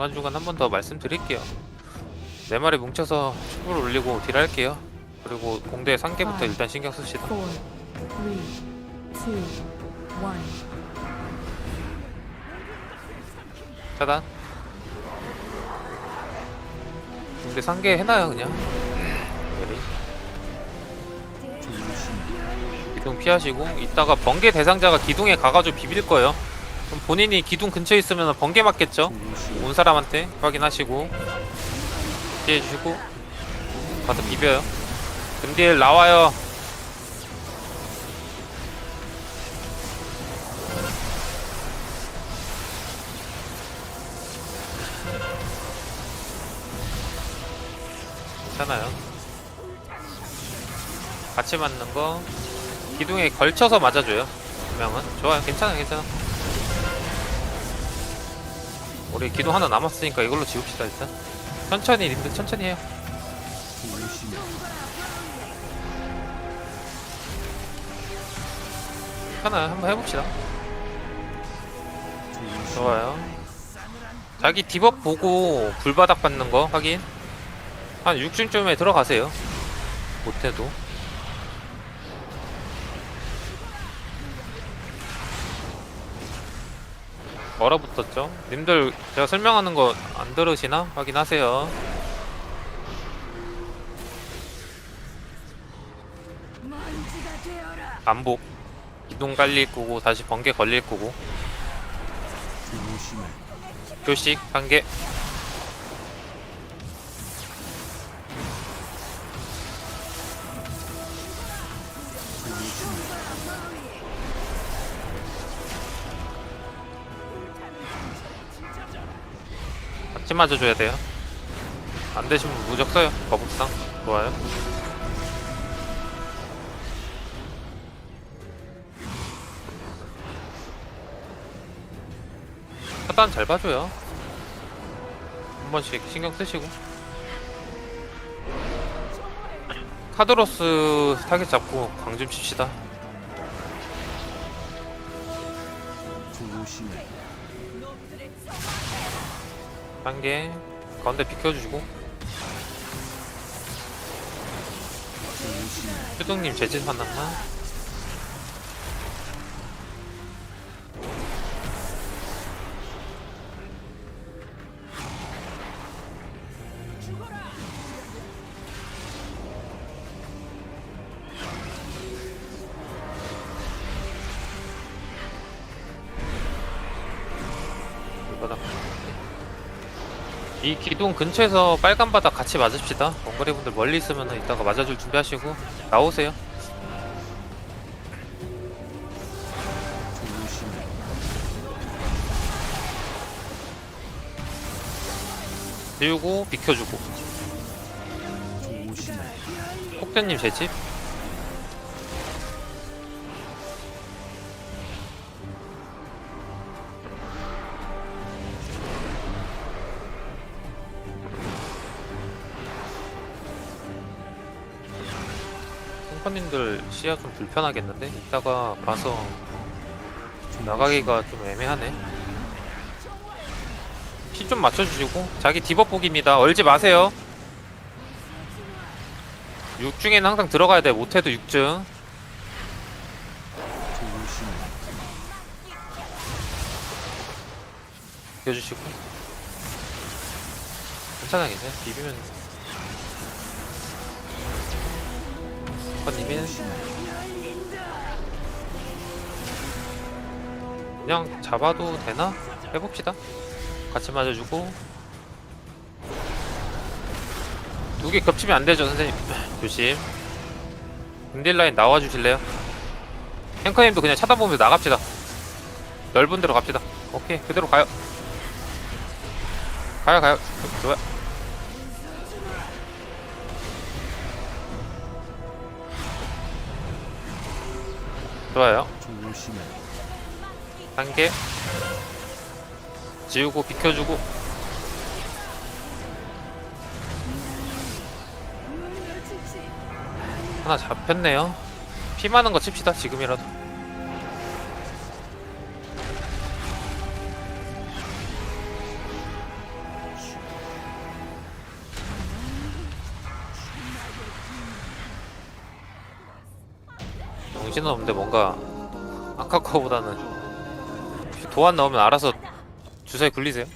중간중간 한 번 더 말씀드릴게요. 네 마리 뭉쳐서 축구를 올리고 딜할게요. 그리고 공대 상계부터 일단 신경 씁시다. 차단. 공대 상계 해놔요 그냥. 기둥 피하시고 이따가 번개 대상자가 기둥에 가가지고 비빌 거예요. 그럼 본인이 기둥 근처에 있으면 번개 맞겠죠? 온 사람한테 확인하시고 피해주시고 가서 비벼요. 금딜 나와요. 괜찮아요. 같이 맞는 거 기둥에 걸쳐서 맞아줘요. 두 명은 좋아요. 괜찮아, 괜찮아. 우리 기둥 하나 남았으니까 이걸로 지웁시다 일단. 천천히 님들 천천히 해요. 괜찮아요. 한번 해봅시다. 좋아요. 자기 디벅 보고 불바닥 받는 거 확인. 한 6층쯤에 들어가세요. 못해도. 얼어붙었죠? 님들 제가 설명하는 거 안 들으시나? 확인하세요. 반복. 기둥 깔릴 거고 다시 번개 걸릴 거고. 교식 한 개. 같이 맞아줘야 돼요. 안 되시면 무적 써요. 거북상. 좋아요. 차단 잘 봐줘요. 한 번씩 신경 쓰시고. 카드로스 타겟 잡고 강좀 칩시다. 단계 가운데 비켜주시고 휴동님 재진 만났나? 바닥. 이 기둥 근처에서 빨간 바닥 같이 맞읍시다. 원거리 분들 멀리 있으면 이따가 맞아줄 준비하시고 나오세요. 비우고 비켜주고. 폭대님 제 집. 탱커님들 시야 좀 불편하겠는데? 이따가 봐서 나가기가 좀 애매하네. 피 좀 맞춰주시고. 자기 디버복입니다. 얼지 마세요. 6중에는 항상 들어가야 돼. 못해도 6중. 비워주시고. 괜찮아 괜찮아. 비비면 컷님은 그냥 잡아도 되나? 해봅시다. 같이 맞아주고. 두 개 겹치면 안 되죠 선생님. 조심. 금딜 라인 나와주실래요? 탱커님도 그냥 쳐다보면서 나갑시다. 넓은 데로 갑시다. 오케이 그대로 가요. 가요 가요. 좋아요 좋아요. 단계 지우고 비켜주고. 하나 잡혔네요. 피 많은 거 칩시다 지금이라도 정신은 없는데 뭔가 아까 거보다는. 도안 나오면 알아서 주사에 굴리세요